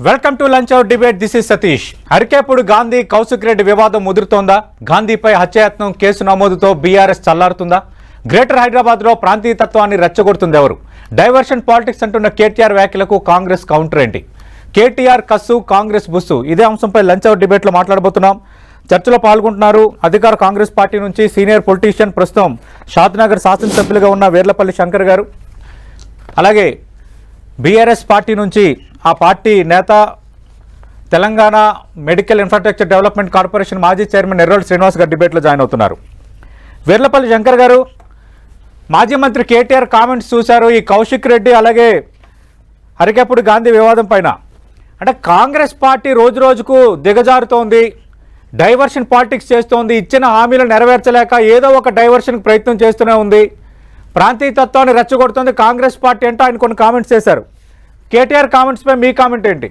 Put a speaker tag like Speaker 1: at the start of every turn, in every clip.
Speaker 1: Welcome to lunch hour debate. This is Satish. Arekapudi Gandhi Kaushik Reddy వివాదం ముదురుతోందా? గాంధీపై హత్యాయత్నం కేసు నమోదుతో బీఆర్ఎస్ చల్లారుతుందా? గ్రేటర్ హైదరాబాద్లో ప్రాంతీయ తత్వాన్ని రెచ్చగొడుతుంది ఎవరు? డైవర్షన్ పాలిటిక్స్ అంటున్న కేటీఆర్ వ్యాఖ్యలకు కాంగ్రెస్ కౌంటర్ ఏంటి? కేటీఆర్ కస్సు కాంగ్రెస్ బుస్సు. ఇదే అంశంపై లంచ్ అవర్ డిబేట్లో మాట్లాడబోతున్నాం. చర్చలో పాల్గొంటున్నారు అధికార కాంగ్రెస్ పార్టీ నుంచి సీనియర్ పొలిటీషియన్ ప్రస్తుతం షాద్నగర్ శాసనసభ్యులుగా ఉన్న వేర్లపల్లి శంకర్ గారు. అలాగే బీఆర్ఎస్ పార్టీ నుంచి ఆ పార్టీ నేత Telangana medical infrastructure development corporation మాజీ చైర్మన్ ఎర్రోల్ శ్రీనివాస్ గారు డిబేట్లో జాయిన్ అవుతున్నారు. వీర్లపల్లి శంకర్ గారు మాజీ మంత్రి కేటీఆర్ కామెంట్స్ చూశారు. ఈ కౌశిక్ రెడ్డి అలాగే హరికేపుడు గాంధీ వివాదం పైన. అంటే కాంగ్రెస్ పార్టీ రోజు రోజుకు దిగజారుతోంది డైవర్షన్ పాలిటిక్స్ చేస్తోంది ఇచ్చిన హామీలు నెరవేర్చలేక ఏదో ఒక డైవర్షన్కి ప్రయత్నం చేస్తూనే ఉంది. ప్రాంతీయ తత్వాన్ని రెచ్చగొడుతుంది కాంగ్రెస్ పార్టీ అంటే ఆయన కొన్ని కామెంట్స్ చేశారు. కేటీఆర్ కామెంట్స్పై మీ కామెంట్ ఏంటి?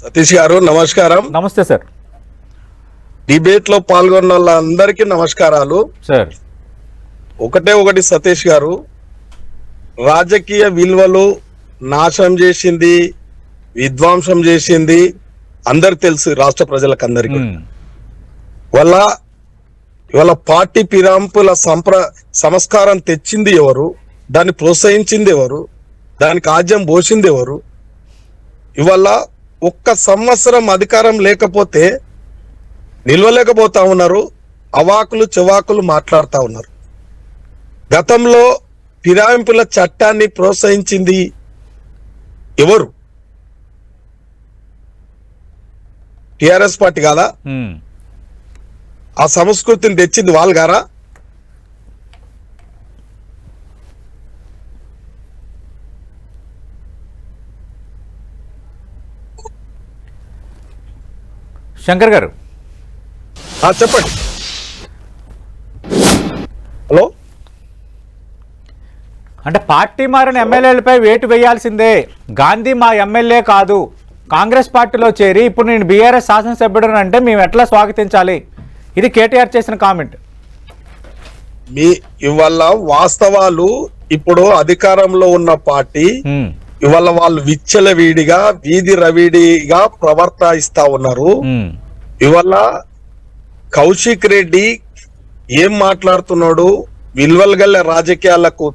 Speaker 2: సతీష్ గారు నమస్కారం.
Speaker 1: నమస్తే సార్.
Speaker 2: డిబేట్లో పాల్గొన్న వాళ్ళందరికీ నమస్కారాలు.
Speaker 1: సార్.
Speaker 2: ఒకటే ఒకటి సతీష్ గారు రాజకీయ విలువలు నాశనం చేసింది విధ్వంసం చేసింది అందరికి తెలుసు రాష్ట్ర ప్రజలకు అందరికి. వల్ల ఇవాళ పార్టీ పిరాంపుల సంప్ర సంస్కారం తెచ్చింది ఎవరు? దాన్ని ప్రోత్సహించింది ఎవరు దానికి ఆజ్యం పోసింది ఎవరు ఇవాళ ఒక్క సంవత్సరం అధికారం లేకపోతే నిల్వలేకపోతా ఉన్నారు అవాకులు చెవాకులు మాట్లాడుతా ఉన్నారు. గతంలో ఫిరాయింపుల చట్టాన్ని ప్రోత్సహించింది ఎవరు? టిఆర్ఎస్ పార్టీ కాదా. ఆ సంస్కృతిని తెచ్చింది వాళ్ళు గారా
Speaker 1: శంకర్ గారు.
Speaker 2: చెప్పండి. హలో?
Speaker 1: అంటే పార్టీ మారిన ఎమ్మెల్యేలపై వేటు వేయాల్సిందే. గాంధీ మా ఎమ్మెల్యే కాదు. కాంగ్రెస్ పార్టీలో చేరి ఇప్పుడు నేను బీఆర్ఎస్ శాసనసభ్యుడు అంటే మేము ఎట్లా స్వాగతించాలి? ఇది కేటీఆర్ చేసిన కామెంట్.
Speaker 2: మీ ఇవాళ వాస్తవాలు ఇప్పుడు అధికారంలో ఉన్న పార్టీ. ఇవాళ వాళ్ళు విచ్చల వీడిగా వీధి రవిడిగా ప్రవర్తిస్తా ఉన్నారు. ఇవాళ కౌశిక్ రెడ్డి ఏం మాట్లాడుతున్నాడు? విలువలు గల రాజకీయాలకు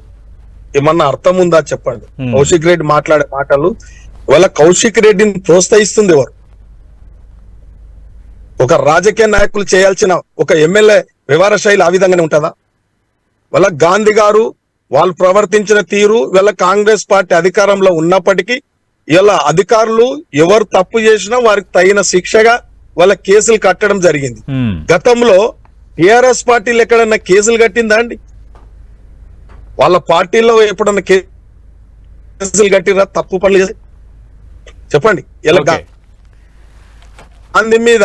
Speaker 2: ఏమన్నా అర్థం ఉందా చెప్పండి. కౌశిక్ రెడ్డి మాట్లాడే మాటలు. ఇవాళ కౌశిక్ రెడ్డిని ప్రోత్సహిస్తుంది ఎవరు? ఒక రాజకీయ నాయకులు చేయాల్సిన ఒక ఎమ్మెల్యే వ్యవహార శైలి ఆ విధంగానే ఉంటుందా? వాళ్ళ గాంధీ గారు వాళ్ళు ప్రవర్తించిన తీరు వీళ్ళ కాంగ్రెస్ పార్టీ అధికారంలో ఉన్నప్పటికీ ఇలా అధికారులు ఎవరు తప్పు చేసినా వారికి తగిన శిక్షగా వాళ్ళ కేసులు కట్టడం జరిగింది. గతంలో టిఆర్ఎస్ పార్టీలు ఎక్కడన్నా కేసులు కట్టిందా అండి వాళ్ళ పార్టీలో ఎప్పుడన్నా కేసులు కట్టిరా తప్పు పనులు చేసి చెప్పండి ఇలా. గాంధీ మీద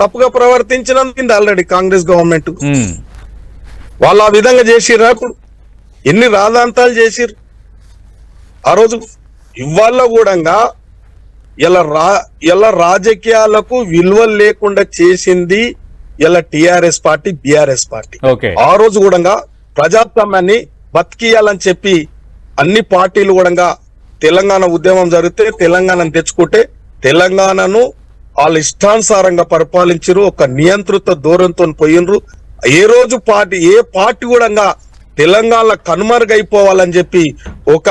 Speaker 2: తప్పుగా ప్రవర్తించినందుకు ఆల్రెడీ కాంగ్రెస్ గవర్నమెంట్. వాళ్ళు ఆ విధంగా చేసిర్రా ఇప్పుడు ఎన్ని రాధాంతాలు చేసిర్రు? ఆ రోజు ఇవాళ కూడా ఇలా రా ఇలా రాజకీయాలకు విలువలు లేకుండా చేసింది ఇలా టిఆర్ఎస్ పార్టీ బిఆర్ఎస్ పార్టీ. ఆ రోజు కూడా ప్రజాస్వామ్యాన్ని బతికియాలని చెప్పి అన్ని పార్టీలు కూడా తెలంగాణ ఉద్యమం జరిగితే తెలంగాణను తెచ్చుకుంటే తెలంగాణను వాళ్ళ ఇష్టానుసారంగా పరిపాలించరు ఒక నియంత్రిత దూరంతో పోయినరు ఏ రోజు పార్టీ ఏ పార్టీ కూడా తెలంగాణ కనుమరుగైపోవాలని చెప్పి ఒక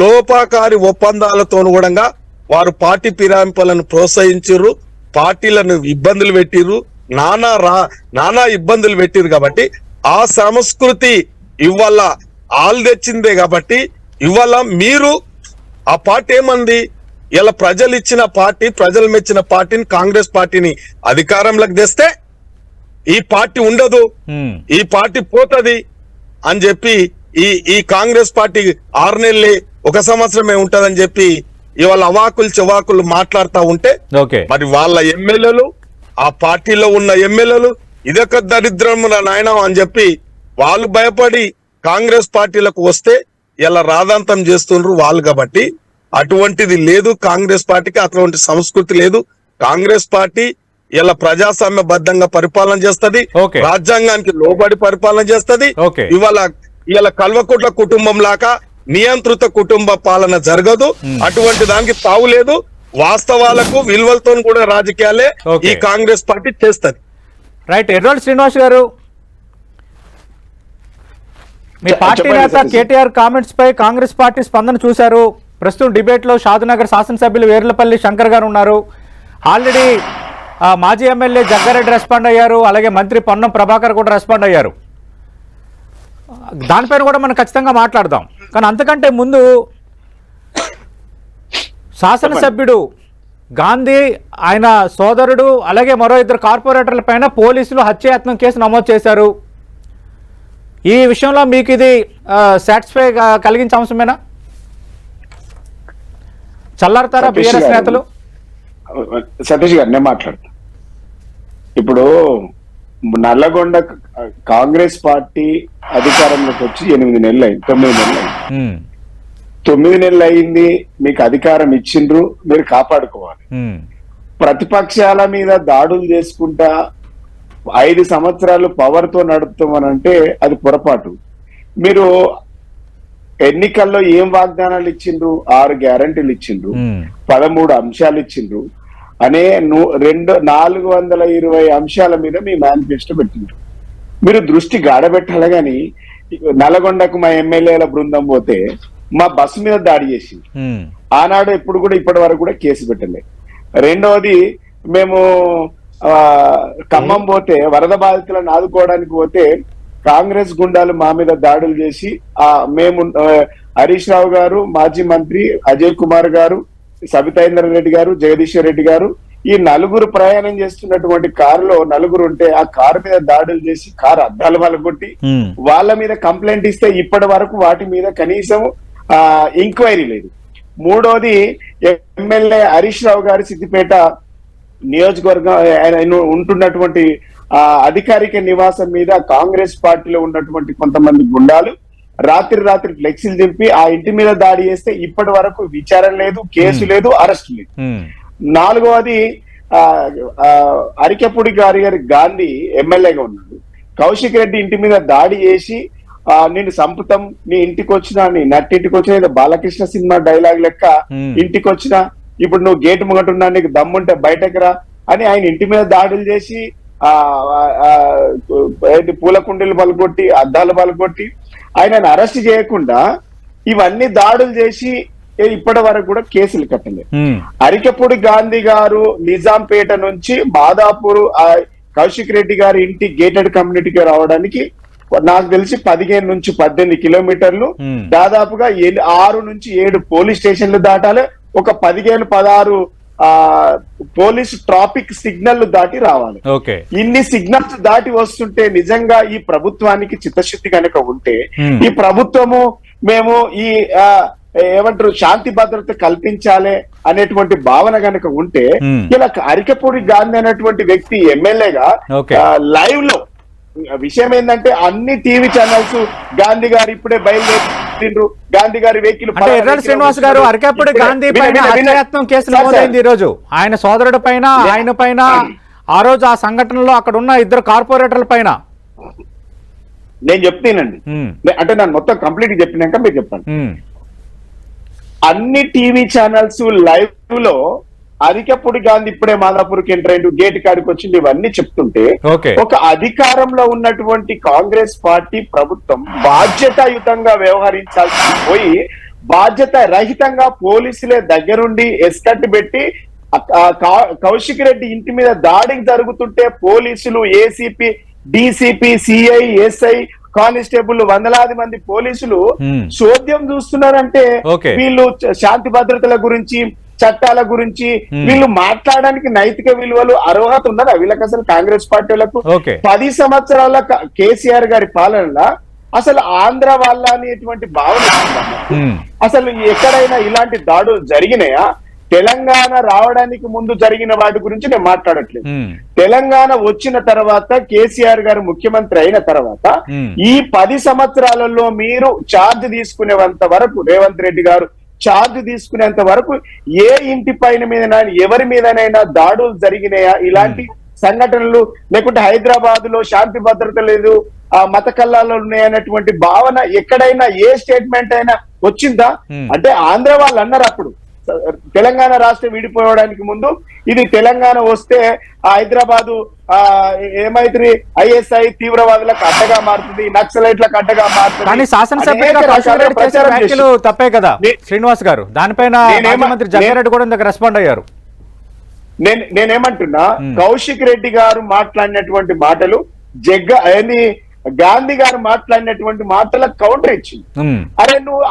Speaker 2: లోపాకారి ఒప్పందాలతో కూడా వారు పార్టీ ఫిరాయింపులను ప్రోత్సహించారు పార్టీలను ఇబ్బందులు పెట్టిర్రు నానా రా నానా ఇబ్బందులు పెట్టిరు కాబట్టి ఆ సంస్కృతి ఇవాళ ఆలు తెచ్చిందే కాబట్టి ఇవాళ మీరు ఆ పార్టీ ఏమంది? ఇలా ప్రజలు ఇచ్చిన పార్టీ ప్రజలు మెచ్చిన పార్టీని కాంగ్రెస్ పార్టీని అధికారంలోకి తెస్తే ఈ పార్టీ ఉండదు. ఈ పార్టీ పోతది. అని చెప్పి ఈ ఈ కాంగ్రెస్ పార్టీ ఆరు నెలలే ఒక సంవత్సరమే ఉంటదని చెప్పి ఇవాళ అవాకులు చెవాకులు మాట్లాడుతా ఉంటే
Speaker 1: ఓకే.
Speaker 2: మరి వాళ్ళ ఎమ్మెల్యేలు ఆ పార్టీలో ఉన్న ఎమ్మెల్యేలు ఇదొక దరిద్రం నాయన అని చెప్పి వాళ్ళు భయపడి కాంగ్రెస్ పార్టీలకు వస్తే ఇలా రాధాంతం చేస్తుండ్రు వాళ్ళు కాబట్టి అటువంటిది లేదు. కాంగ్రెస్ పార్టీకి అటువంటి సంస్కృతి లేదు. కాంగ్రెస్ పార్టీ ఇలా ప్రజాస్వామ్యబద్ధంగా పరిపాలన చేస్తది. రాజ్యాంగానికి లోబడి పరిపాలన చేస్తది. ఇవాళ ఇవాళ కల్వకుట్ల కుటుంబం లాగా నియంత్రిత కుటుంబ పాలన జరగదు అటువంటి దానికి తావు లేదు వాస్తవాలకు విలువలతో కూడా రాజకీయాలే. ఈ కాంగ్రెస్ పార్టీ చేస్తది
Speaker 1: రైట్ ఎర్రోల్ శ్రీనివాస్ గారు మీ పార్టీ నేత. కేటీఆర్ కామెంట్స్ పై కాంగ్రెస్ పార్టీ స్పందన చూశారు ప్రస్తుతం డిబేట్లో షాదునగర్ శాసనసభ్యులు వేర్లపల్లి శంకర్ గారు ఉన్నారు ఆల్రెడీ మాజీ ఎమ్మెల్యే జగ్గారెడ్డి రెస్పాండ్ అయ్యారు అలాగే మంత్రి పొన్నం ప్రభాకర్ కూడా రెస్పాండ్ అయ్యారు. దానిపైన కూడా మనం ఖచ్చితంగా మాట్లాడదాం. కానీ అంతకంటే ముందు శాసనసభ్యుడు గాంధీ ఆయన సోదరుడు అలాగే మరో ఇద్దరు కార్పొరేటర్ల పైన పోలీసులు హత్యాయత్నం కేసు నమోదు చేశారు. ఈ విషయంలో మీకు ఇది సాటిస్ఫై కలిగించే అంశమేనా చల్లారుతారా బీఆర్ఎస్. నేతలు?
Speaker 3: సతీష్ గారు నేను మాట్లాడతా. ఇప్పుడు నల్లగొండ కాంగ్రెస్ పార్టీ అధికారంలోకి వచ్చి ఎనిమిది నెలలు అయింది తొమ్మిది నెలలు అయింది తొమ్మిది నెలలు అయింది మీకు అధికారం ఇచ్చిండ్రు మీరు కాపాడుకోవాలి. ప్రతిపక్షాల మీద దాడులు చేసుకుంటా ఐదు సంవత్సరాలు పవర్తో నడుపుతామనంటే అది పొరపాటు. మీరు ఎన్నికల్లో ఏం వాగ్దానాలు ఇచ్చిండ్రు? ఆరు గ్యారంటీలు ఇచ్చిండ్రు. పదమూడు అంశాలు ఇచ్చిండ్రు. అనే రెండు నాలుగు వందల ఇరవై అంశాల మీద మీ మేనిఫెస్టో పెట్టిండ్రు మీరు దృష్టి గాడబెట్టాలి గాని నల్గొండకు మా ఎమ్మెల్యేల బృందం పోతే మా బస్సు మీద దాడి చేసింది. ఆనాడు ఎప్పుడు కూడా ఇప్పటి వరకు కూడా కేసు పెట్టలేదు రెండవది మేము ఖమ్మం పోతే వరద బాధితులను ఆదుకోవడానికి పోతే కాంగ్రెస్ గుండాలు మా మీద దాడులు చేసి ఆ మేము హరీష్ రావు గారు మాజీ మంత్రి అజయ్ కుమార్ గారు సబితాయింద్ర రెడ్డి గారు జగదీశ్వర్ రెడ్డి గారు ఈ నలుగురు ప్రయాణం చేస్తున్నటువంటి కారులో నలుగురు ఉంటే ఆ కారు మీద దాడులు చేసి కారు అద్దాలు
Speaker 1: ఉమ్,
Speaker 3: వాళ్ళ మీద కంప్లైంట్ ఇస్తే ఇప్పటి వరకు వాటి మీద కనీసం ఆ ఎంక్వైరీ లేదు. మూడోది ఎమ్మెల్యే హరీష్ రావు గారి సిద్దిపేట నియోజకవర్గం ఆయన ఉంటున్నటువంటి ఆ అధికారిక నివాసం మీద కాంగ్రెస్ పార్టీలో ఉన్నటువంటి కొంతమంది గుండాలు రాత్రి రాత్రి ఫ్లెక్సీలు దింపి ఆ ఇంటి మీద దాడి చేస్తే ఇప్పటి వరకు విచారణ లేదు కేసు లేదు అరెస్ట్ లేదు.
Speaker 1: ఉమ్,
Speaker 3: నాలుగవది అరికెపూడి గారి గారి గాంధీ ఎమ్మెల్యేగా ఉన్నాడు. కౌశిక్ రెడ్డి ఇంటి మీద దాడి చేసి ఆ, నిన్ను సంపుతం నీ ఇంటికి వచ్చిన నీ నట్టింటికి వచ్చిన ఏదో బాలకృష్ణ సినిమా డైలాగ్ లెక్క
Speaker 1: Hmm.
Speaker 3: ఇంటికి వచ్చిన ఇప్పుడు నువ్వు గేట్ ముంగటున్నా నీకు దమ్ముంటే బయటకు రా అని ఆయన ఇంటి మీద దాడులు చేసి ఏంటి పూల కుండీలు పలుకొట్టి అద్దాలు పలుకొట్టి ఆయనను అరెస్ట్ చేయకుండా ఇవన్నీ దాడులు చేసి ఇప్పటి వరకు కూడా కేసులు కట్టలేదు. అరికెపూడి గాంధీ గారు నిజాంపేట నుంచి మాదాపూర్ కౌశిక్ రెడ్డి గారి ఇంటి గేటెడ్ కమ్యూనిటీకి రావడానికి నాకు తెలిసి పదిహేను నుంచి పద్దెనిమిది కిలోమీటర్లు. దాదాపుగా ఆరు నుంచి ఏడు పోలీస్ స్టేషన్లు దాటాలి. ఒక పదిహేను పదహారు పోలీస్ ట్రాఫిక్ సిగ్నల్ దాటి రావాలి ఇన్ని సిగ్నల్స్ దాటి వస్తుంటే నిజంగా ఈ ప్రభుత్వానికి చిత్తశుద్ధి కనుక ఉంటే. ఈ ప్రభుత్వము మేము ఈ ఏమంటారు శాంతి భద్రత కల్పించాలి అనేటువంటి భావన గనక ఉంటే. ఇలా అరికపూడి గాంధీ అనేటువంటి వ్యక్తి ఎమ్మెల్యేగా. లైవ్లో విషయం ఏంటంటే అన్ని టీవీ ఛానల్స్ గాంధీ గారు ఇప్పుడే బయలుదేరిండ్రు. గాంధీ గారి వెహికల్
Speaker 1: శ్రీనివాస్ గారు అరకేపూడి గాంధీ పైన హత్యాయత్నం కేసు నమోదైంది ఈ రోజు. ఆయన సోదరుడి పైన ఆయన పైన ఆ రోజు ఆ సంఘటనలో అక్కడ ఉన్న ఇద్దరు కార్పొరేటర్ల పైన.
Speaker 3: నేను చెప్తానండి. అంటే నేను మొత్తం కంప్లీట్ చెప్పినాక మీరు చెప్పండి. అన్ని టీవీ ఛానల్స్ లైవ్లో అధికపుడి గాంధీ ఇప్పుడే మాదాపూర్కి ఎంటర్ గేట్ కాడికి వచ్చింది ఇవన్నీ చెప్తుంటే ఒక అధికారంలో ఉన్నటువంటి కాంగ్రెస్ పార్టీ ప్రభుత్వం బాధ్యతాయుతంగా వ్యవహరించాల్సి పోయి బాధ్యత రహితంగా పోలీసులే దగ్గరుండి ఎస్కట్ పెట్టి కౌశిక్ రెడ్డి ఇంటి మీద దాడికి జరుగుతుంటే పోలీసులు ACP DCP CI SI constable వందలాది మంది పోలీసులు. చోద్యం చూస్తున్నారంటే. వీళ్ళు శాంతి భద్రతల గురించి చట్టాల గురించి
Speaker 1: Hmm.
Speaker 3: వీళ్ళు మాట్లాడడానికి నైతిక విలువలు అర్హత ఉన్నదా? వీళ్ళకి అసలు కాంగ్రెస్ పార్టీలకు పది సంవత్సరాల కేసీఆర్ గారి పాలనలో అసలు ఆంధ్ర వాళ్ళ అనేటువంటి భావన.
Speaker 1: ఉమ్,
Speaker 3: అసలు ఎక్కడైనా ఇలాంటి దాడులు జరిగినాయా? తెలంగాణ రావడానికి ముందు జరిగిన వాటి గురించి నేను మాట్లాడట్లేదు.
Speaker 1: ఉమ్,
Speaker 3: తెలంగాణ వచ్చిన తర్వాత కేసీఆర్ గారు ముఖ్యమంత్రి అయిన తర్వాత
Speaker 1: Hmm.
Speaker 3: ఈ పది సంవత్సరాలలో మీరు ఛార్జ్ తీసుకునేంత వరకు రేవంత్ రెడ్డి గారు ఛార్జ్ తీసుకునేంత వరకు ఏ ఇంటి పైన మీద ఎవరి మీదనైనా దాడులు జరిగినాయా? ఇలాంటి సంఘటనలు లేకుంటే హైదరాబాద్లో శాంతి భద్రత లేదు ఆ మత కల్లాలు ఉన్నాయన్నటువంటి భావన ఎక్కడైనా ఏ స్టేట్మెంట్ అయినా వచ్చిందా. అంటే ఆంధ్ర వాళ్ళు అన్నారు అప్పుడు. తెలంగాణ రాష్ట్రం విడిపోవడానికి ముందు ఇది తెలంగాణ వస్తే ఆ హైదరాబాదు ఆ ఏమైతుంది? ఐఎస్ఐ తీవ్రవాదులకు అడ్డగా మారుతుంది నక్సలైట్లకు అడ్డగా మారుతుంది. చేసి-
Speaker 1: తప్పే కదా శ్రీనివాస్ గారు? దానిపైన మంత్రి జగ్గారెడ్డి కూడా ఇందాక రెస్పాండ్ అయ్యారు.
Speaker 3: నేను నేనేమంటున్నా. కౌశిక్ రెడ్డి గారు మాట్లాడినటువంటి మాటలు జగ్గ ఏంది? గాంధీ గారు మాట్లాడినటువంటి మాటలకు కౌంటర్ ఇచ్చింది. అరే నువ్వు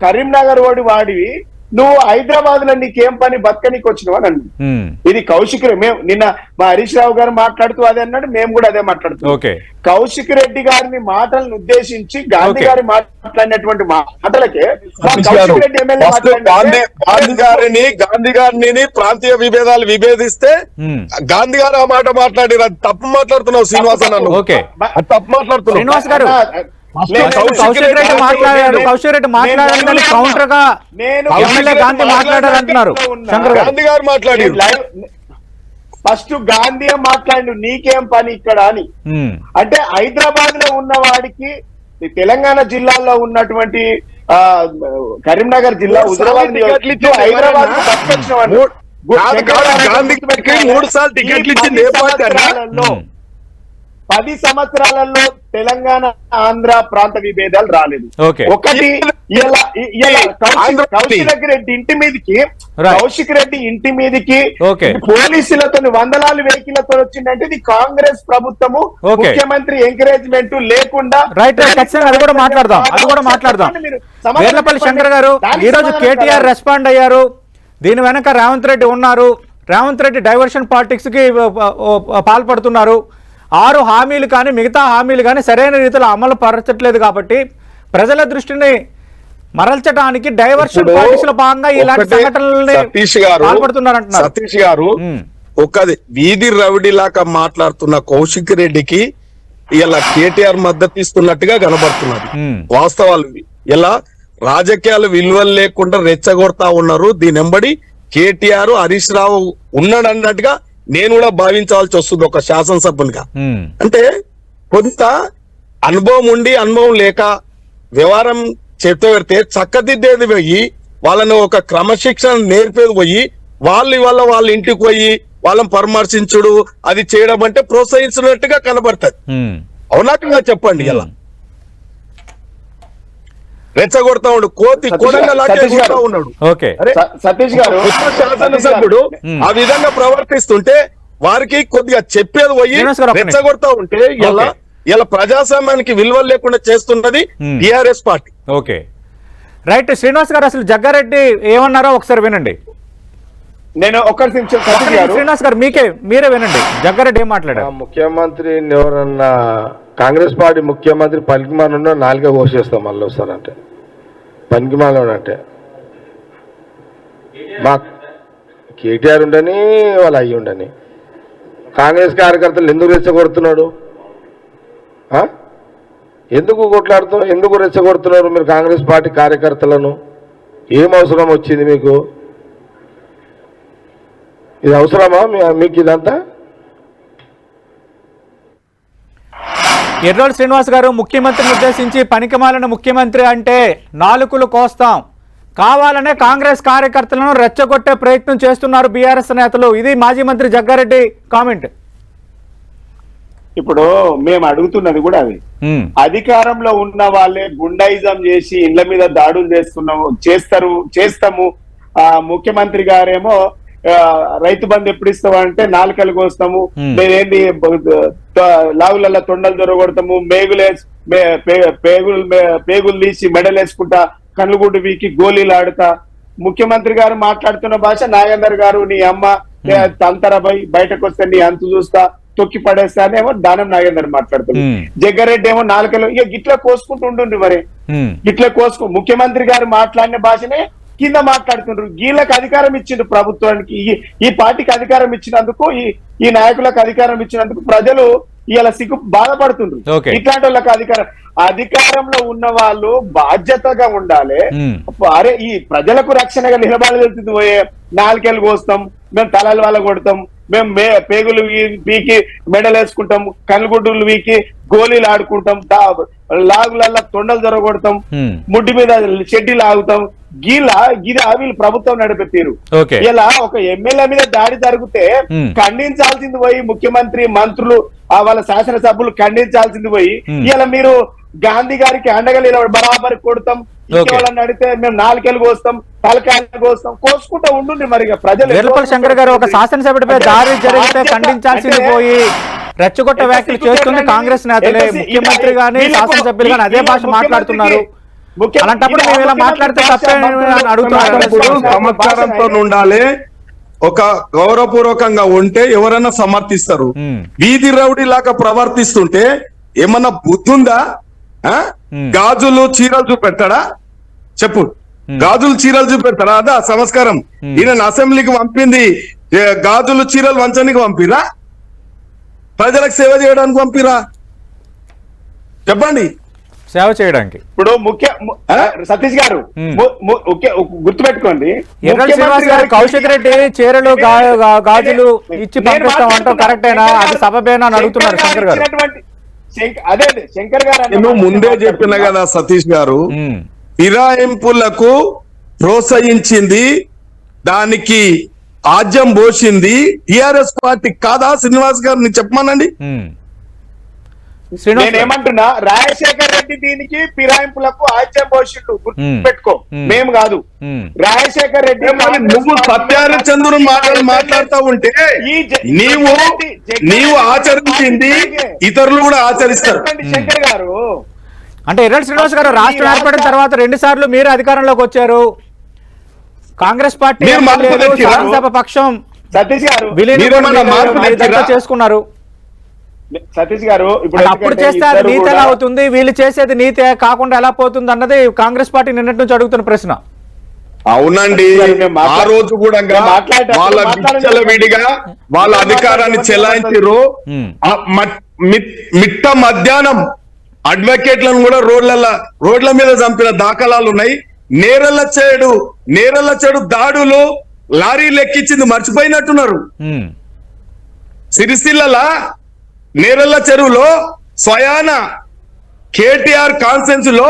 Speaker 3: కరీంనగర్ వాడి వాడివి నువ్వు హైదరాబాద్లో నీకేం పని బతకనీకి వచ్చినావు అని అన్నాడు. ఇది కౌశిక్ మేము నిన్న మా హరీష్ రావు గారు మాట్లాడుతూ అదే అన్నాడు మేము కూడా అదే మాట్లాడుతున్నాం.
Speaker 1: ఓకే.
Speaker 3: కౌశిక్ రెడ్డి గారిని మాటలను ఉద్దేశించి గాంధీ. గారి మాట్లాడినటువంటి మాటలకే కౌశిక్ రెడ్డి ఎమ్మెల్యే
Speaker 2: గారిని గాంధీ గారిని ప్రాంతీయ విభేదాలు విభేదిస్తే గాంధీ గారు ఆ మాట మాట్లాడి అది తప్పు మాట్లాడుతున్నావు శ్రీనివాస నన్ను. తప్పు మాట్లాడుతున్నావు.
Speaker 1: శ్రీనివాస్ గారు
Speaker 2: కౌశిక్
Speaker 1: రెడ్డి మాట్లాడారు. కౌశిక్ రెడ్డి మాట్లాడారు కౌంటర్గా
Speaker 3: నేను
Speaker 1: ఎమ్మెల్యే గాంధీ మాట్లాడారు అంటున్నారు
Speaker 2: గాంధీ గారు మాట్లాడి
Speaker 3: ఫస్ట్ గాంధీ మాట్లాడు నీకేం పని ఇక్కడ అని. అంటే హైదరాబాద్లో ఉన్న వాడికి తెలంగాణ జిల్లాలో ఉన్నటువంటి కరీంనగర్ జిల్లా హుజరాబాద్ హైదరాబాద్.
Speaker 2: మూడు- సార్లు టికెట్లు ఇచ్చింది
Speaker 3: పది సంవత్సరాలలో తెలంగాణ ఆంధ్ర ప్రాంత విభేదాలు రాలేదు. ఒకటి కౌశిక్ రెడ్డి ఇంటి మీదకి. కౌశిక్ రెడ్డి ఇంటి మీదకి. పోలీసులతో వందలాలు వెహికల్లతో వచ్చిందంటే ఇది కాంగ్రెస్ ప్రభుత్వము. ముఖ్యమంత్రి ఎంకరేజ్మెంట్ లేకుండా
Speaker 1: రైట్ ఖచ్చితంగా అది కూడా మాట్లాడదాం అది కూడా మాట్లాడదాం వేర్లపల్లి. శంకర్ గారు ఈ రోజు కేటీఆర్. రెస్పాండ్ అయ్యారు దీని వెనక రేవంత్ రెడ్డి ఉన్నారు రేవంత్ రెడ్డి డైవర్షన్ పాలిటిక్స్కి పాల్పడుతున్నారు ఆరు హామీలు కానీ మిగతా హామీలు కానీ సరైన రీతిలో అమలు పరచట్లేదు కాబట్టి ప్రజల దృష్టిని మరల్చడానికి డైవర్షన్ పాలిటిక్స్లో భాగంగా ఇలాంటి సంఘటనల్ని
Speaker 2: సతీష్ గారు
Speaker 1: పాల్పడుతున్నారంటున్నారు
Speaker 2: సతీష్ గారు. ఒకది వీధి రవిడిలాగా మాట్లాడుతున్న కౌశిక్ రెడ్డికి ఇలా కేటీఆర్ మద్దతు ఇస్తున్నట్టుగా కనబడుతున్నది. వాస్తవాలు. ఇలా రాజకీయాలు విలువలు లేకుండా రెచ్చగొడతా ఉన్నారు దీని వెంబడి కేటీఆర్ హరీష్ రావు ఉన్నాడు అన్నట్టుగా నేను కూడా భావించాల్సి వస్తుంది ఒక శాసనసభ్యునిగా. అంటే కొంత అనుభవం ఉండి అనుభవం లేక వ్యవహారం చేత పెడితే చక్కదిద్దేది పోయి వాళ్ళని ఒక క్రమశిక్షణ నేర్పేది పోయి వాళ్ళు ఇవాళ వాళ్ళ ఇంటికి పోయి వాళ్ళని పరామర్శించుడు అది చేయడం అంటే ప్రోత్సహించినట్టుగా కనబడుతుంది. అవునాకంగా చెప్పండి ఇలా రెచ్చగొడతా ఉండు కోతి కొడంగా ఉన్నాడు
Speaker 3: సతీష్ గారు
Speaker 2: శాసనసభ్యుడు. ఆ విధంగా ప్రవర్తిస్తుంటే వారికి కొద్దిగా చెప్పేది పోయి. రెచ్చగొడతా ఉంటే ఇలా. ఇలా ప్రజాస్వామ్యానికి విలువలు లేకుండా చేస్తున్నది. TRS party
Speaker 1: okay right Srinivas గారు అసలు జగ్గారెడ్డి ఏమన్నారో ఒకసారి వినండి
Speaker 3: నేను ఒక్క నిమిషం
Speaker 1: ఒక్క
Speaker 3: సతీష్
Speaker 1: నిమిషం
Speaker 3: గారు.
Speaker 1: శ్రీనివాస్ గారు మీకే మీరే వినండి. జగ్గారెడ్డి ఏం మాట్లాడారు?
Speaker 4: ముఖ్యమంత్రిని ఎవరన్నా కాంగ్రెస్ పార్టీ ముఖ్యమంత్రి పలికిమానున్నా నాలుగే కోసేస్తాం మళ్ళీ వస్తారంటే పనికిమాలంటే మా కేటీఆర్ ఉండని వాళ్ళు అయ్యి ఉండని. కాంగ్రెస్ కార్యకర్తలు ఎందుకు రెచ్చగొడుతున్నాడు? ఎందుకు కొట్లాడుతున్నారు? ఎందుకు రెచ్చగొడుతున్నారు మీరు కాంగ్రెస్ పార్టీ కార్యకర్తలను? ఏం అవసరం వచ్చింది మీకు? ఇది అవసరమా? మీకు ఇదంతా?
Speaker 1: ఎర్రోలు శ్రీనివాస్ గారు ముఖ్యమంత్రిని ఉద్దేశించి పనికిమాలిన ముఖ్యమంత్రి అంటే నాలుకలు కోస్తాం. కావాలనే కాంగ్రెస్ కార్యకర్తలను రెచ్చగొట్టే ప్రయత్నం చేస్తున్నారు బీఆర్ఎస్ నేతలు. ఇది మాజీ మంత్రి జగ్గారెడ్డి కామెంట్.
Speaker 3: ఇప్పుడు మేము అడుగుతున్నది కూడా అది. అధికారంలో ఉన్న వాళ్ళే గుండాయిజం చేసి ఇళ్ళ మీద దాడులు చేస్తున్నాము చేస్తారు చేస్తాము. ఆ ముఖ్యమంత్రి గారేమో రైతు బంధు ఎప్పుడు ఇస్తామంటే నాలుకలు కోస్తాము.
Speaker 1: Hmm.
Speaker 3: మేమేంటి లావులలో తొండలు దొరగొడతాము. మేగులు పేగులు పేగులు తీసి మెడలు వేసుకుంటా కళ్ళుగుడ్డు వీకి గోళీలు ఆడుతా. ముఖ్యమంత్రి గారు మాట్లాడుతున్న భాష నాగేందర్ గారు నీ అమ్మ తంతరబై బయటకు వస్తే నీ అంతు చూస్తా తొక్కి పడేస్తానేమో దానం నాగేందర్ మాట్లాడుతున్నాడు
Speaker 1: Hmm.
Speaker 3: జగ్గారెడ్డి ఏమో నాలుకలు ఇక గిట్ల కోసుకుంటూ ఉంటుండ్రి మరి ఇట్లా కోసుకో ముఖ్యమంత్రి గారు మాట్లాడిన భాషనే కింద మాట్లాడుతుండ్రు వీళ్ళకి అధికారం ఇచ్చిండు ప్రభుత్వానికి ఈ పార్టీకి అధికారం ఇచ్చినందుకు ఈ ఈ నాయకులకు అధికారం ఇచ్చినందుకు ప్రజలు ఇలా సిగ్గు బాధపడుతుండ్రు. ఇట్లాంటి వాళ్ళకి అధికారం అధికారంలో ఉన్న వాళ్ళు బాధ్యతగా ఉండాలి
Speaker 1: Hmm.
Speaker 3: అరే ఈ ప్రజలకు రక్షణగా నిలబడగలుగుతుంది పోయే నాలుకేళ్ళు కోస్తాం మేము తలలు వాళ్ళ కొడతాం మేము మే- పేగులు వీకి మెడలు వేసుకుంటాం కనుగుడ్డులు వీకి గోళీలు ఆడుకుంటాం లాగులల్లా తొండలు జరగొడతాం. ముడ్డి మీద షెడ్డి లాగుతాం గీలా గిది వీళ్ళు ప్రభుత్వం నడిపెత్తారు
Speaker 1: ఓకే
Speaker 3: ఇలా ఒక ఎమ్మెల్యే మీద దాడి జరిగితే. ఖండించాల్సింది పోయి ముఖ్యమంత్రి మంత్రులు ఆ వాళ్ళ శాసనసభ్యులు ఖండించాల్సింది పోయి. ఇలా మీరు గాంధీ గారికి అండగా నిలబడి బరాబరి కొడతాం. వాళ్ళని అడిగితే మేము నాలుకేళ్ళు కోస్తాం తలకాయలు కోస్తాం కోసుకుంటా ఉండుండి మరి ప్రజలు
Speaker 1: వీర్లపల్లి శంకర్ గారు ఒక శాసనసభ్యుడిపై దాడి జరిగితే ఖండించాల్సింది పోయి రెచ్చగొట్ట వ్యాఖ్యలు చేస్తుంది? కాంగ్రెస్ నేతలే ముఖ్యమంత్రి గాని శాసనసభ్యులు గాని అదే భాష మాట్లాడుతున్నారు అలాంటప్పుడు మేము ఇలా మాట్లాడితే అడుగుతున్నారు
Speaker 2: సంస్కారంతో ఉండాలి ఒక గౌరవపూర్వకంగా ఉంటే ఎవరైనా సమర్థిస్తారు. వీధి రౌడీ లాగా ప్రవర్తిస్తుంటే ఏమన్నా బుద్ధి ఉందా ఆ?
Speaker 1: Hmm.
Speaker 2: గాజులు చీరలు చూపెడతాడా చెప్పు. గాజులు చీరలు చూపెడతాడా అదా సంస్కారం. ఈయన అసెంబ్లీకి పంపింది. గాజులు చీరలు వంచడానికి పంపిరా? ప్రజలకు సేవ చేయడానికి పంపిరా? చెప్పండి.
Speaker 1: సేవ చేయడానికి.
Speaker 3: ఇప్పుడు ముఖ్య? సతీష్ గారు గుర్తుపెట్టుకోండి.
Speaker 1: కౌశిక్ రెడ్డి చీరలు గాజులు ఇచ్చి
Speaker 3: నేను
Speaker 1: పంపిస్తాం అంటాం
Speaker 3: మాట్లాడుతున్నా.
Speaker 1: కరెక్టేనా
Speaker 3: శంకర్
Speaker 1: అది
Speaker 3: గారు-
Speaker 1: సబబేనా అని అడుగుతున్నారు శంకర్ గారు
Speaker 3: అదే అదే, శంకర్ గారు
Speaker 2: నేను ముందే చెప్పిన. కదా సతీష్ గారు. ఫిరాయింపులకు ప్రోత్సహించింది దానికి ఆజ్యం పోసింది టిఆర్ఎస్ పార్టీ కాదా శ్రీనివాస్ చెప్పమానండి.
Speaker 1: శ్రీనివాస్
Speaker 3: నేను
Speaker 1: గారు.
Speaker 3: ఏమంటున్నా రాజశేఖర్ రెడ్డి దీనికి ఫిరాయింపులకు ఆజ్యం పోషిండు గుర్తుపెట్టుకో
Speaker 1: Hmm.
Speaker 3: మేము కాదు. రాజశేఖర్ రెడ్డి
Speaker 2: నువ్వు సత్యారిచంద్రుని మాటలు మాట్లాడుతూ ఉంటే నీవు నీవు ఆచరించింది ఇతరులు కూడా ఆచరిస్తారు
Speaker 3: శంకర్ గారు
Speaker 1: అంటే ఎర్రల్ శ్రీనివాస్ గారు రాష్ట్రం ఏర్పడిన తర్వాత రెండు సార్లు మీరు అధికారంలోకి వచ్చారు కాంగ్రెస్ పార్టీ
Speaker 2: మీరు మార్పు
Speaker 1: ఎమ్మెల్యేలు,
Speaker 2: తెచ్చిరా?
Speaker 1: శాసనసభ పక్షం? చేసుకున్నారు
Speaker 3: సతీష్ గారు ఇప్పుడు
Speaker 1: అప్పుడు చేస్తే అది నీతి ఎలా అవుతుంది వీళ్ళు చేసేది నీతి కాకుండా ఎలా పోతుంది అన్నది కాంగ్రెస్ పార్టీ నిన్నటి నుంచి అడుగుతున్న ప్రశ్న
Speaker 2: అవునండి ఆ రోజు కూడా వాళ్ళ. విచ్చల విడిగా వాళ్ళ అధికారాన్ని చెలాయించారు మిట్ట మధ్యాహ్నం అడ్వకేట్లను కూడా రోడ్ల రోడ్ల మీద చంపిన దాఖలాలు ఉన్నాయి నేరల చేడు నేరల చెడు దాడులు లారీలు ఎక్కించింది మర్చిపోయినట్టున్నారు. సిరిసిల్ల నేరల్ల చెరువులో స్వయాన కేటీఆర్
Speaker 1: కాన్ఫరెన్స్లో.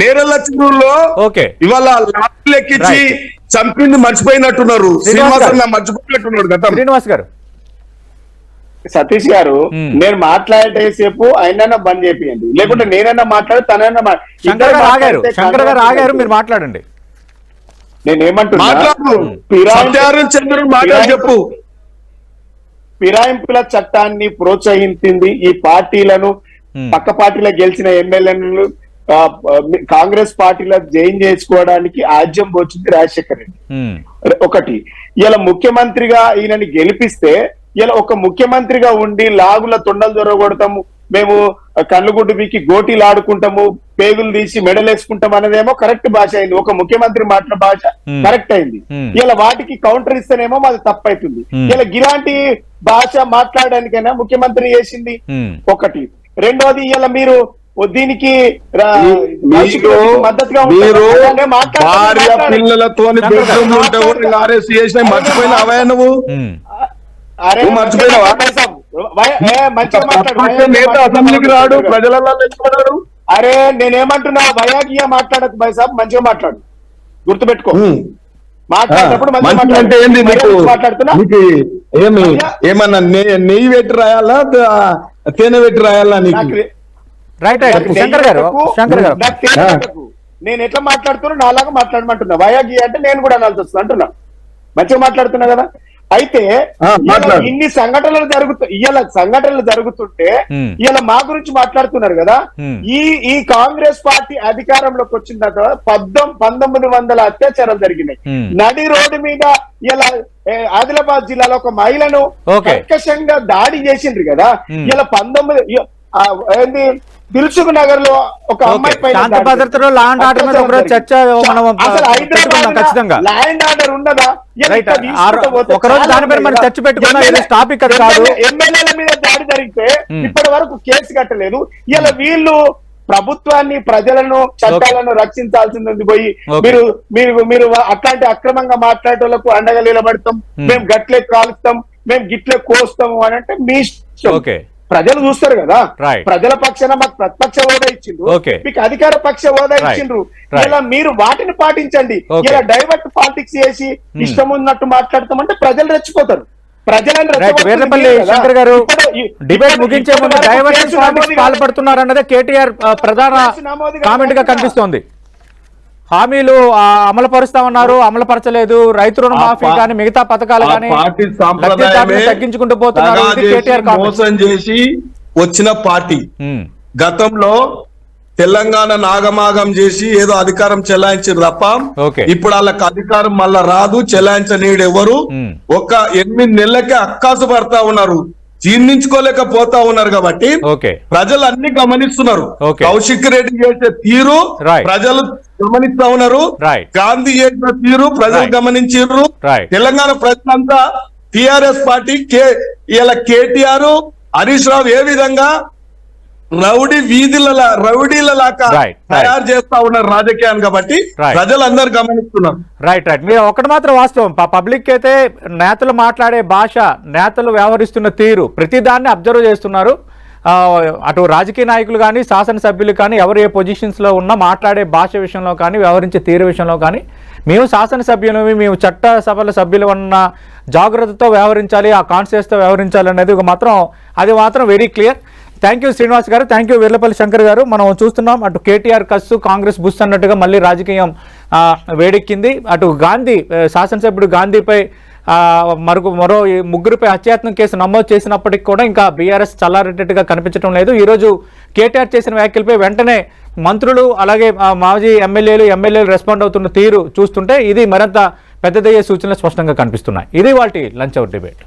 Speaker 2: నేరల్ల చెరువులో
Speaker 1: ఓకే.
Speaker 2: ఇవాళ లారీలు ఎక్కించి
Speaker 1: Right.
Speaker 2: చంపింది మర్చిపోయినట్టున్నారు
Speaker 1: శ్రీనివాస్
Speaker 2: మర్చిపోయినట్టున్నాడు గతం
Speaker 1: శ్రీనివాస్ గారు
Speaker 3: సతీష్ గారు. నేను మాట్లాడేసేపు ఆయనన్నా బంద్ చేపియండి. లేకుంటే నేనన్నా మాట్లాడు తనన్నా మా-
Speaker 1: శంకర్ గారు ఆగారు. మీరు మాట్లాడండి.
Speaker 3: నేను ఏమంటున్నా
Speaker 2: మాట్లాడు
Speaker 3: ఫిరాయింపు-
Speaker 2: సత్యారుణ్ చంద్రుడు మాట్లాడు
Speaker 3: ఫిరాయింపు-
Speaker 2: చెప్పు.
Speaker 3: ఫిరాయింపుల చట్టాన్ని ప్రోత్సహించింది ఈ పార్టీలను. పక్క పార్టీలో గెలిచిన ఎమ్మెల్యేలను కాంగ్రెస్ పార్టీలో జైన్ చేసుకోవడానికి ఆజ్యం వచ్చింది రాజశేఖర్ రెడ్డి. ఒకటి ఇలా ముఖ్యమంత్రిగా ఈయనని గెలిపిస్తే ఇలా ఒక ముఖ్యమంత్రిగా ఉండి లాగుల తొండలు దొరగొడతాము మేము కళ్ళుగుడ్డు బీకి గోటీలు ఆడుకుంటాము పేగులు తీసి మెడలేసుకుంటాం అనేదేమో కరెక్ట్ భాష అయింది ఒక ముఖ్యమంత్రి మాట్లాడిన భాష. కరెక్ట్ అయింది. ఇలా వాటికి కౌంటర్ ఇస్తేనేమో అది తప్పైతుంది. ఇలా ఇలాంటి భాష మాట్లాడడానికైనా ముఖ్యమంత్రి చేసింది. ఒకటి రెండోది ఇలా మీరు దీనికి మద్దతుగా
Speaker 2: మర్చిపోయిన అవయ నువ్వు అసెంబ్లీకి రాడు ప్రజలలో నిలబడాడు.
Speaker 3: అరే నేనేమంటున్నా భయాగియ మాట్లాడకు భయ సాబ్ మంచిగా మాట్లాడు. గుర్తుపెట్టుకో. మాట్లాడేటప్పుడు.
Speaker 2: అంటే ఏంది నీకు? నీకు ఏమి. ఏమన్నా నెయ్యి- పెట్టి రాయాలా తేనె పెట్టి రాయాలా నీకు?
Speaker 1: రైట్ శంకర్ గారు శంకర్ గారు.
Speaker 3: నేను ఎట్లా మాట్లాడుతున్నా నాలాగా మాట్లాడమంటున్నా. వయాగి అంటే నేను కూడా అనాల్సి వస్తుంది అంటున్నా. మంచిగా మాట్లాడుతున్నా కదా? అయితే. ఇన్ని సంఘటనలు జరుగుతు ఇవాళ సంఘటనలు జరుగుతుంటే. ఇవాళ మా గురించి మాట్లాడుతున్నారు కదా. ఈ ఈ కాంగ్రెస్ పార్టీ అధికారంలోకి వచ్చిన తర్వాత పద్దం పంతొమ్మిది వందల అత్యాచారాలు జరిగినాయి. నడి రోడ్డు మీద ఇలా ఆదిలాబాద్ జిల్లాలో ఒక మహిళను. కర్కశంగా దాడి చేసిండ్రు కదా. ఇలా పంతొమ్మిది ఏంది దిల్సుఖ్ నగర్లో ఒక. అమ్మాయి పైన
Speaker 1: భద్రతలో and order మీద ఒకరోజు చర్చ మనం ఖచ్చితంగా.
Speaker 3: హైదరాబాద్ లా అండ్ ఆర్డర్ ఉన్నదా ఇలా
Speaker 1: రైట్.
Speaker 3: ఇక్కడ తీసుకుంటూ
Speaker 1: ఆ-
Speaker 3: పోతే
Speaker 1: ఒకరోజు
Speaker 3: చాలా
Speaker 1: దానిపైన
Speaker 3: ఉన్నాయి
Speaker 1: మనం
Speaker 3: కదా.
Speaker 1: చర్చ
Speaker 3: ఎమ్మెల్యే-
Speaker 1: టాపిక్ అది కాదు.
Speaker 3: ఎమ్మెల్యే- ఎమ్మెల్యేల మీద దాడి జరిగితే
Speaker 1: Hmm.
Speaker 3: ఇప్పటి వరకు కేసు కట్టలేదు ఇలా వీళ్ళు ప్రభుత్వాన్ని ప్రజలను చట్టాలను రక్షించాల్సింది ఉంది పోయి. మీరు మీరు మీరు అట్లాంటి అక్రమంగా మాట్లాడే వాళ్ళకు అండగా నిలబడతాం
Speaker 1: Hmm.
Speaker 3: మేము గట్లే కాలుస్తాం మేము గిట్లే కోస్తాము అని అంటే మీ ఇష్టం
Speaker 1: ఓకే
Speaker 3: ప్రజలు చూస్తారు కదా. ప్రజల పక్షాన మాకు ప్రతిపక్ష హోదా ఇచ్చిండ్రు. మీకు అధికార పక్ష హోదా. ఇచ్చిండ్రు. ఇలా మీరు వాటిని పాటించండి. ఇలా డైవర్ట్ పాలిటిక్స్ చేసి ఇష్టం ఉన్నట్టు మాట్లాడతామంటే ప్రజలు రెచ్చిపోతారు
Speaker 1: వేర్లపల్లి. శంకర్ గారు డిబేట్ ముగించే ముందు. పాల్పడుతున్నారన్నదే కేటీఆర్ ప్రధాన
Speaker 3: కామెంట్గా.
Speaker 1: కనిపిస్తోంది హామీలు ఆ, అమలు పరుస్తామన్నారు అమలు పరచలేదు రైతు రుణ
Speaker 2: ఆ
Speaker 1: మాఫీ
Speaker 2: పా-
Speaker 1: కానీ మిగతా పథకాలు కానీ తగ్గించుకుంటూ పోతున్నారు
Speaker 2: మోసం చేసి వచ్చిన పార్టీ. గతంలో తెలంగాణ నాగమాగం చేసి ఏదో అధికారం చెలాయించారు తప్ప. ఇప్పుడు వాళ్ళకి అధికారం మళ్ళా రాదు చెలాయించనీడు ఎవరు. ఒక ఎనిమిది నెలలకే అక్కాసు పడతా ఉన్నారు. జీర్ణించుకోలేకపోతా ఉన్నారు కాబట్టి
Speaker 1: ఓకే
Speaker 2: ప్రజలు అన్ని గమనిస్తున్నారు
Speaker 1: ఓకే.
Speaker 2: కౌశిక్ రెడ్డి చేసే తీరు. ప్రజలు గమనిస్తా ఉన్నారు. గాంధీ చేసిన తీరు ప్రజలు. గమనించారు. తెలంగాణ ప్రజలంతా టిఆర్ఎస్ పార్టీ కే ఇలా కేటీఆర్ హరీష్ రావు ఏ విధంగా రౌడీ వీధుల రౌడీల లాగా. తయారు చేస్తా ఉన్నారు రాజకీయాన్ని కాబట్టి. ప్రజలందరూ గమనిస్తున్నారు.
Speaker 1: రైట్ రైట్ మీరు ఒకటి మాత్రం వాస్తవం. పబ్లిక్ అయితే నేతలు మాట్లాడే భాష నేతలు వ్యవహరిస్తున్న తీరు ప్రతిదాన్ని అబ్జర్వ్ చేస్తున్నారు. అటు రాజకీయ నాయకులు కానీ శాసనసభ్యులు కానీ ఎవరు ఏ పొజిషన్స్లో ఉన్నా మాట్లాడే భాష విషయంలో కానీ వ్యవహరించే తీరు విషయంలో కానీ మేము శాసనసభ్యులమి మేము చట్ట సభల సభ్యులు ఉన్న జాగ్రత్తతో వ్యవహరించాలి ఆ కాన్షియస్తో వ్యవహరించాలి అనేది ఒక మాత్రం అది మాత్రం very clear thank you Srinivas గారు. థ్యాంక్ యూ వీర్లపల్లి శంకర్ గారు. మనం చూస్తున్నాం అటు కేటీఆర్ కస్సు కాంగ్రెస్ బుస్ అన్నట్టుగా మళ్ళీ రాజకీయం వేడెక్కింది. అటు గాంధీ శాసనసభ్యుడు గాంధీపై మరొక మరో ముగ్గురుపై ముగ్గురిపై కేసు నమోదు చేసినప్పటికి కూడా ఇంకా బీఆర్ఎస్ చల్లారేటట్టుగా కనిపించడం లేదు. ఈరోజు కేటీఆర్ చేసిన వ్యాఖ్యలపై వెంటనే మంత్రులు అలాగే మాజీ ఎమ్మెల్యేలు ఎమ్మెల్యేలు రెస్పాండ్ అవుతున్న తీరు చూస్తుంటే ఇది మరింత పెద్దదయ్యే సూచనలు స్పష్టంగా కనిపిస్తున్నాయి. ఇది వాటి లంచ్ అవర్ డిబేట్.